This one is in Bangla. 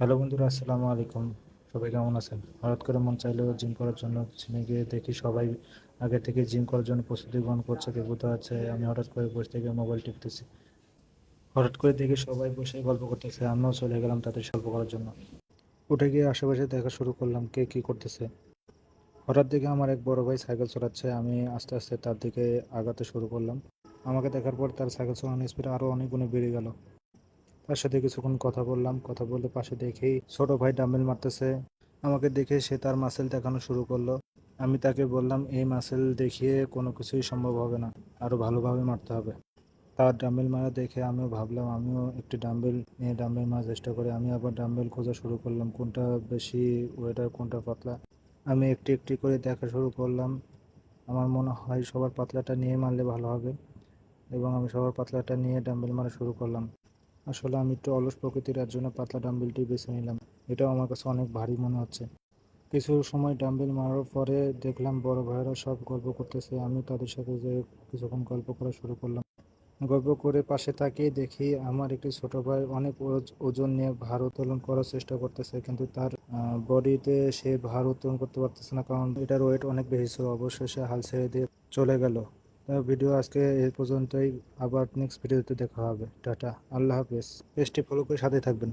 হ্যালো বন্ধুরা, আসসালামু আলাইকুম। সবাই কেমন আছেন? হঠাৎ করে মন চাইলেও জিম করার জন্য জিমে গিয়ে দেখি সবাই আগে থেকে জিম করার জন্য প্রস্তুতি গ্রহণ করছে, কেউ কোথাও আছে, আমি হঠাৎ করে বসে থেকে মোবাইল টিপতেছি। হঠাৎ করে দেখি সবাই বসে গল্প করতেছে, আমিও চলে গেলাম তাদের গল্প করার জন্য। উঠে গিয়ে আশেপাশে দেখা শুরু করলাম কে কি করতেছে। হঠাৎ দেখে আমার এক বড় ভাই সাইকেল চালাচ্ছে আমি আস্তে আস্তে তার দিকে আগাতে শুরু করলাম। আমাকে দেখার পর তার সাইকেল চালানোর স্পিড আরও অনেক গুণে বেড়ে গেল। তার সাথে কিছুক্ষণ কথা বললাম। কথা বলতে পাশে দেখেই ছোট ভাই ডাম্বেল মারতেছে। আমাকে দেখে সে তার মাসেল দেখানো শুরু করল। আমি তাকে বললাম, এই মাসেল দেখিয়ে কোনো কিছুই সম্ভব হবে না। আরও ভালোভাবে মারতে হবে। তার ডাম্বেল মারা দেখে আমিও ভাবলাম, আমিও একটি ডাম্বেল নিয়ে ডাম্বেল মারার চেষ্টা করি, আমি আবার ডাম্বেল খোঁজা শুরু করলাম, কোনটা বেশি ওয়েটার কোনটা পাতলা। আমি একটি একটি করে দেখা শুরু করলাম। আমার মনে হয় সবার পাতলাটা নিয়ে মারলে ভালো হবে। এবং আমি সবার পাতলাটা নিয়ে ডাম্বেল মারা শুরু করলাম। আসলে আমি একটু অলস প্রকৃতির এর জন্য পাতলা ডাম্বেলটি বেছে নিলাম। এটাও আমার কাছে অনেক ভারী মনে হচ্ছে। কিছু সময় ডাম্বেল মারার পরে দেখলাম বড় ভাইয়েরা সব গল্প করতেছে। আমি তাদের সাথে যে কিছুক্ষণ গল্প করা শুরু করলাম। গল্প করে পাশে তাকিয়ে দেখি আমার একটি ছোট ভাই অনেক ওজন নিয়ে ভার উত্তোলন করার চেষ্টা করতেছে। কিন্তু তার বডিতে সে ভার উত্তোলন করতে পারতেছে না। কারণ এটার ওয়েট অনেক বেশি ছিল। অবশ্যই সে হাল ছেড়ে দিয়ে চলে গেল। ভিডিও আজকে এই পর্যন্তই। আবার নেক্সট ভিডিওতে দেখা হবে। টাটা। আল্লাহ হাফেজ। পেজটি ফলো করে সাথে থাকবেন।